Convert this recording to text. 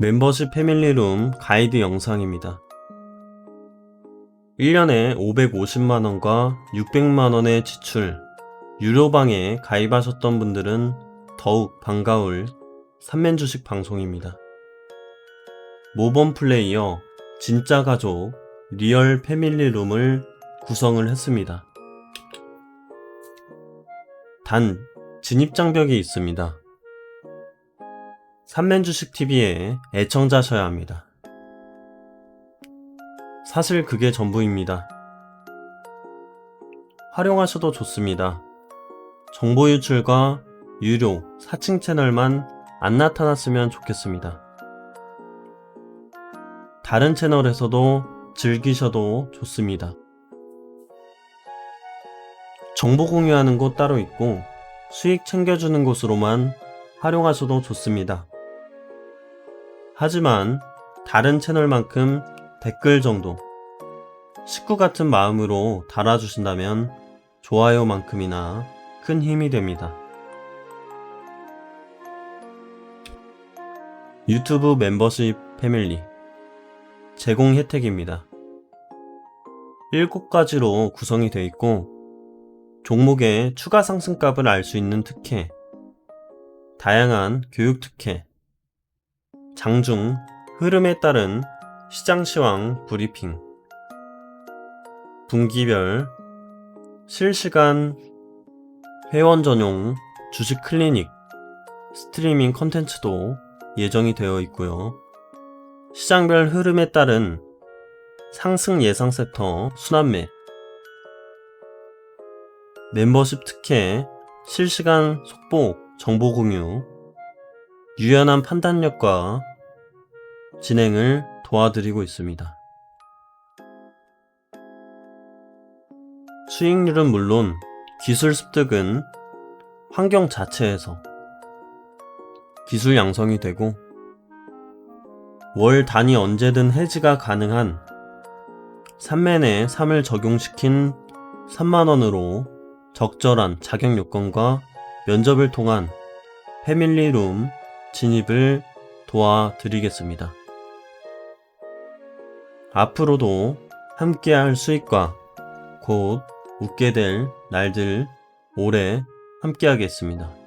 멤버십 패밀리룸 가이드 영상입니다. 1년에 550만원과 600만원의 지출, 유료방에 가입하셨던 분들은 더욱 반가울 3면 주식 방송입니다. 모범 플레이어, 진짜 가족, 리얼 패밀리룸을 구성을 했습니다. 단, 진입장벽이 있습니다. 3면 주식 TV의 애청자셔야 합니다. 사실 그게 전부입니다. 활용하셔도 좋습니다. 정보 유출과 유료 사칭 채널만 안 나타났으면 좋겠습니다. 다른 채널에서도 즐기셔도 좋습니다. 정보 공유하는 곳 따로 있고 수익 챙겨주는 곳으로만 활용하셔도 좋습니다. 하지만 다른 채널만큼 댓글 정도 식구 같은 마음으로 달아주신다면 좋아요만큼이나 큰 힘이 됩니다. 유튜브 멤버십 패밀리 제공 혜택입니다. 7가지로 구성이 되어 있고 종목의 추가 상승값을 알 수 있는 특혜, 다양한 교육 특혜, 장중 흐름에 따른 시장 시황 브리핑, 분기별 실시간 회원 전용 주식 클리닉 스트리밍 컨텐츠도 예정이 되어 있고요. 시장별 흐름에 따른 상승 예상 섹터 순환매, 멤버십 특혜, 실시간 속보 정보 공유, 유연한 판단력과 진행을 도와드리고 있습니다. 수익률은 물론 기술 습득은 환경 자체에서 기술 양성이 되고 월 단위 언제든 해지가 가능한 3맨의 3을 적용시킨 3만원으로 적절한 자격 요건과 면접을 통한 패밀리룸 진입을 도와드리겠습니다. 앞으로도 함께할 수익과 곧 웃게 될 날들 오래 함께하겠습니다.